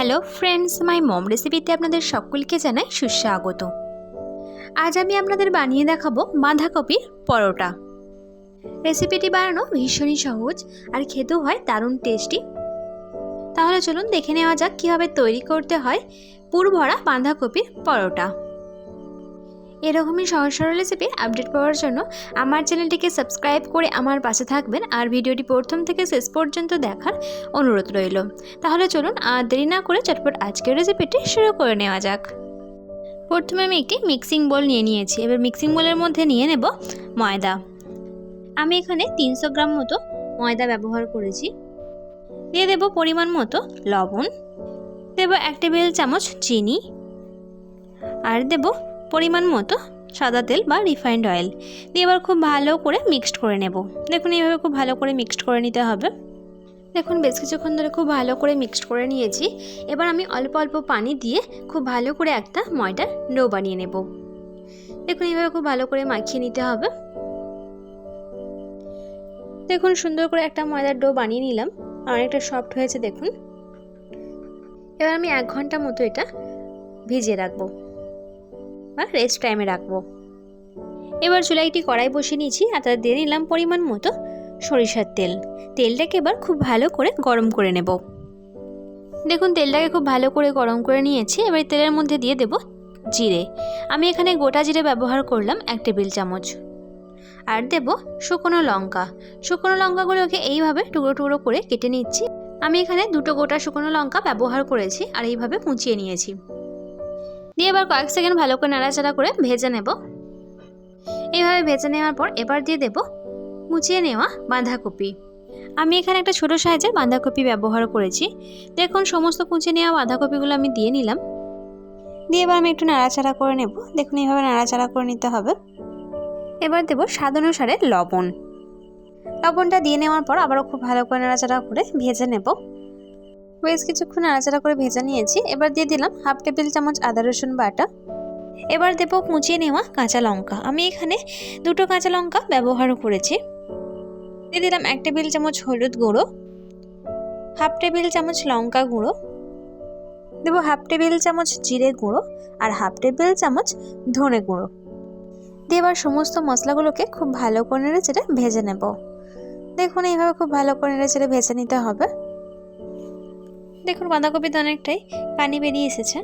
Hello friends মাই মম রেসিপিতে আপনাদের সকলকে জানাই সুস্বাগত। আজ আমি আপনাদের বানিয়ে দেখাবো বাঁধাকপির পরোটা। রেসিপিটি বানানো ভীষণই সহজ আর খেতেও হয় দারুণ টেস্টি তাহলে চলুন দেখে নেওয়া যাক কীভাবে তৈরি করতে হয় পুরভরা বাঁধাকপির পরোটা। এরকমই সহজ সরল রেসিপি আপডেট পাওয়ার জন্য আমার চ্যানেলটিকে সাবস্ক্রাইব করে আমার পাশে থাকবেন আর ভিডিওটি প্রথম থেকে শেষ পর্যন্ত দেখার অনুরোধ রইল। তাহলে চলুন আর দেরি না করে চটপট আজকের রেসিপিটি শুরু করে নেওয়া যাক। প্রথমে আমি একটি মিক্সিং বোল নিয়ে নিয়েছি। এবার মিক্সিং বোলের মধ্যে নিয়ে নেব ময়দা। আমি এখানে তিনশো গ্রাম মতো ময়দা ব্যবহার করেছি। দিয়ে দেব পরিমাণ মতো লবণ। দেব এক টেবিল চামচ চিনি। আর দেব পরিমাণ মতো সাদা তেল বা রিফাইন্ড অয়েল দিয়ে এবার খুব ভালো করে মিক্সড করে নেব। দেখুন এইভাবে খুব ভালো করে মিক্সড করে নিতে হবে। দেখুন বেশ কিছুক্ষণ ধরে খুব ভালো করে মিক্সড করে নিয়েছি। এবার আমি অল্প অল্প পানি দিয়ে খুব ভালো করে একটা ময়দার ডো বানিয়ে নেব। দেখুন এইভাবে খুব ভালো করে মাখিয়ে নিতে হবে। দেখুন সুন্দর করে একটা ময়দার ডো বানিয়ে নিলাম। অনেকটা সফট হয়েছে, দেখুন। এবার আমি এক ঘণ্টা মতো এটা ভিজিয়ে রাখব। বা রেস্ট টাইমে রাখব। এবার চুলায় একটি কড়াই বসিয়ে নিয়েছি, আর তাতে দিয়ে নিলাম পরিমাণ মতো সরিষার তেল। তেলটাকে এবার খুব ভালো করে গরম করে নেব। দেখুন, তেলটাকে খুব ভালো করে গরম করে নিয়েছি। এবার তেলের মধ্যে দিয়ে দেব জিরে। আমি এখানে গোটা জিরে ব্যবহার করলাম এক টেবিল চামচ। আর দেব শুকনো লঙ্কা। শুকনো লঙ্কাগুলোকে এইভাবে টুকরো টুকরো করে কেটে নিচ্ছি। আমি এখানে দুটো গোটা শুকনো লঙ্কা ব্যবহার করেছি, আর এইভাবে কুচিয়ে নিয়েছি। দিয়ে এবার কয়েক সেকেন্ড ভালো করে নাড়াচাড়া করে ভেজে নেব। এইভাবে ভেজে নেওয়ার পর এবার দিয়ে দেব মুচিয়ে নেওয়া বাঁধাকপি। আমি এখানে একটা ছোট সাইজের বাঁধাকপি ব্যবহার করেছি। দেখুন, সমস্ত কুচিয়ে নেওয়া বাঁধাকপিগুলো আমি দিয়ে নিলাম। দিয়ে এবার আমি একটু নাড়াচাড়া করে নেব। দেখুন, এইভাবে নাড়াচাড়া করে নিতে হবে। এবার দেব স্বাদ অনুসারে লবণ। লবণটা দিয়ে নেওয়ার পর আবারও খুব ভালো করে নাড়াচাড়া করে ভেজে নেব। বেশ কিছুক্ষণ নাড়াচাড়া করে ভেজে নিয়েছি। এবার দিয়ে দিলাম হাফ টেবিল চামচ আদা, রসুন বাটা। এবার দেবো কুচিয়ে নেওয়া কাঁচা লঙ্কা। আমি এখানে দুটো কাঁচা লঙ্কা ব্যবহার করেছি। দিয়ে দিলাম এক টেবিল চামচ হলুদ গুঁড়ো, হাফ টেবিল চামচ লঙ্কা গুঁড়ো, দেবো হাফ টেবিল চামচ জিরে গুঁড়ো আর হাফ টেবিল চামচ ধনে গুঁড়ো। দিয়ে এবার সমস্ত মশলাগুলোকে খুব ভালো করে নেড়ে চেড়ে ভেজে নেব। দেখুন এইভাবে খুব ভালো করে নেড়ে চেড়ে ভেজে নিতে হবে। দেখুন বাঁধাকপিতে অনেকটাই পানি বেরিয়ে এসেছে।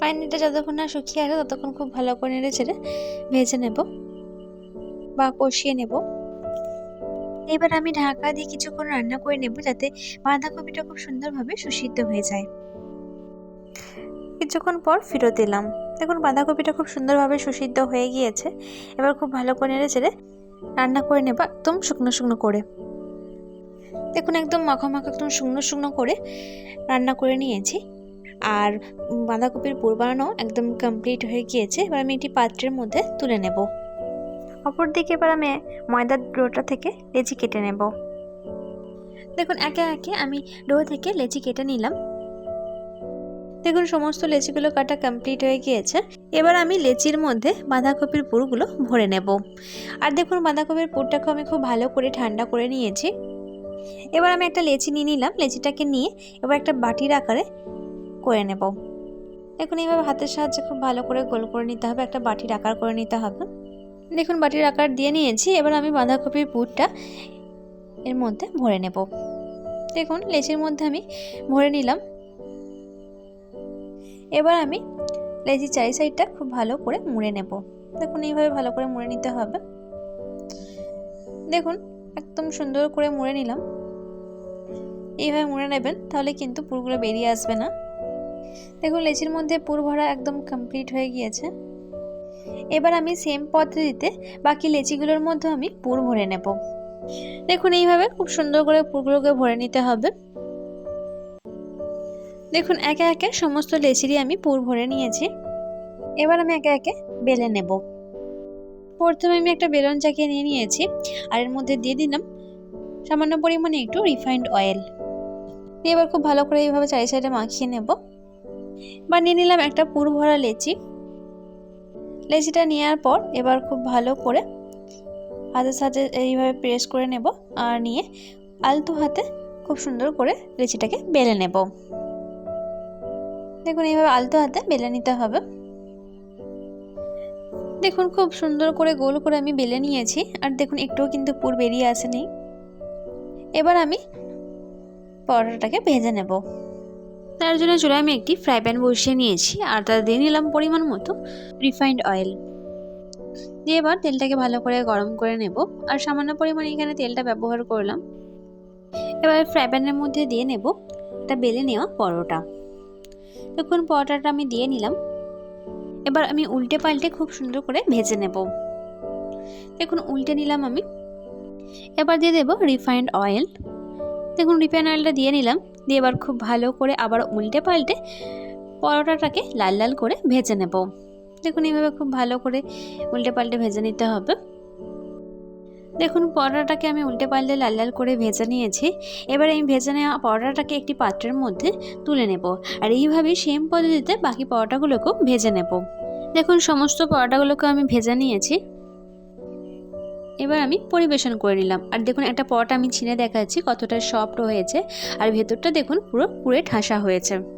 পানিটা যতক্ষণ না শুকিয়ে আসে ততক্ষণ খুব ভালো করে নেড়ে ছেড়ে ভেজে নেব বা কষিয়ে নেব। এবার আমি ঢাকা দিয়ে কিছুক্ষণ রান্না করে নেব, যাতে বাঁধাকপিটা খুব সুন্দরভাবে সুসিদ্ধ হয়ে যায়। কিছুক্ষণ পর ফেরত এলাম। দেখুন, বাঁধাকপিটা খুব সুন্দরভাবে সুসিদ্ধ হয়ে গিয়েছে। এবার খুব ভালো করে নেড়ে ছেড়ে রান্না করে নেব একদম শুকনো শুকনো করে। দেখুন একদম মাখা মাখা একদম শুকনো শুকনো করে রান্না করে নিয়েছি। আর বাঁধাকপির পুর বানানো একদম কমপ্লিট হয়ে গিয়েছে। এবার আমি একটি পাত্রের মধ্যে তুলে নেব। অপর দিকে এবার আমি ময়দার ডোটা থেকে লেচি কেটে নেব। দেখুন একে একে আমি ডো থেকে লেচি কেটে নিলাম। দেখুন সমস্ত লেচিগুলো কাটা কমপ্লিট হয়ে গিয়েছে। এবার আমি লেচির মধ্যে বাঁধাকপির পুরগুলো ভরে নেব। আর দেখুন বাঁধাকপির পুরটাকে আমি খুব ভালো করে ঠান্ডা করে নিয়েছি। এবার আমি একটা লেচি নিয়ে নিলাম, লেচিটাকে নিয়ে এবার একটা বাটির আকারে করে নেব। দেখুন, এইভাবে হাতের সাহায্যে খুব ভালো করে গোল করে নিতে হবে, একটা বাটির আকার করে নিতে হবে। দেখুন, বাটির আকার দিয়ে নিয়েছি, এবার আমি বাঁধাকপির পুরটা এর মধ্যে ভরে নেব। দেখুন, লেচির মধ্যে আমি ভরে নিলাম। এবার আমি লেচির চারি সাইডটা খুব ভালো করে মুড়ে নেব। দেখুন, এইভাবে ভালো করে মুড়ে নিতে হবে। দেখুন, একদম সুন্দর করে মুড়ে নিলাম। এইভাবে মুড়ে নেবেন, তাহলে কিন্তু পুরগুলো বেরিয়ে আসবে না। দেখুন, লেচির মধ্যে পুর ভরা একদম কমপ্লিট হয়ে গিয়েছে। এবার আমি সেম পদ্ধতিতে বাকি লেচিগুলোর মধ্যে আমি পুর ভরে নেব। দেখুন, এইভাবে খুব সুন্দর করে পুরগুলোকে ভরে নিতে হবে। দেখুন, একে একে সমস্ত লেচিরই আমি পুর ভরে নিয়েছি। এবার আমি একে একে বেলে নেব। প্রথমে আমি একটা বেলন চাকিয়ে নিয়ে নিয়েছি, আর এর মধ্যে দিয়ে দিলাম সামান্য পরিমাণে একটু রিফাইন্ড অয়েল দিয়ে এবার খুব ভালো করে এইভাবে চারি সাইডে মাখিয়ে নেব। বা নিয়ে নিলাম একটা পুর ভরা লেচি। লেচিটা নেওয়ার পর এবার খুব ভালো করে হাতের সাথে এইভাবে প্রেস করে নেব আর নিয়ে আলতো হাতে খুব সুন্দর করে লেচিটাকে বেলে নেব। দেখুন এইভাবে আলতো হাতে বেলে নিতে হবে। দেখুন খুব সুন্দর করে গোল করে আমি বেলে নিয়েছি। আর দেখুন একটুও কিন্তু পুর বেরিয়ে আসেনি। এবার আমি পরোটাটাকে ভেজে নেব। তার জন্য চলে আমি একটি ফ্রাই প্যান বসিয়ে নিয়েছি আর তাতে দিয়ে নিলাম পরিমাণ মতো রিফাইন্ড অয়েল দিয়ে এবার তেলটাকে ভালো করে গরম করে নেব আর সামান্য পরিমাণে এখানে তেলটা ব্যবহার করলাম। এবার ফ্রাই প্যানের মধ্যে দিয়ে নেব একটা বেলে নেওয়া পরোটা। দেখুন, পরোটাটা আমি দিয়ে নিলাম। এবার আমি উল্টে পাল্টে খুব সুন্দর করে ভেজে নেব। দেখুন, উল্টে নিলাম আমি। এবার দিয়ে দেব রিফাইন্ড অয়েল দেখুন রিফাইন্ড অয়েলটা দিয়ে নিলাম। দিয়ে এবার খুব ভালো করে আবার উল্টে পাল্টে পরোটাটাকে লাল লাল করে ভেজে নেব। দেখুন, এইভাবে খুব ভালো করে উল্টে পাল্টে ভেজে নিতে হবে। দেখুন, পরোটাটাকে আমি উল্টে পাল্টে লাল লাল করে ভেজে নিয়েছি। এবার আমি ভেজে নেওয়া পরোটাটাকে একটি পাত্রের মধ্যে তুলে নেব। আর এইভাবেই সেম পদ্ধতিতে বাকি পরোটাগুলোকেও ভেজে নেব। দেখুন, সমস্ত পরোটাগুলোকে আমি ভেজে নিয়েছি। এবার আমি পরিবেশন করে নিলাম। আর দেখুন, একটা পরোটা আমি ছিঁড়ে দেখাচ্ছি কতটা সফট হয়েছে। আর ভেতরটা দেখুন, পুরো পুরে ঠাসা হয়েছে।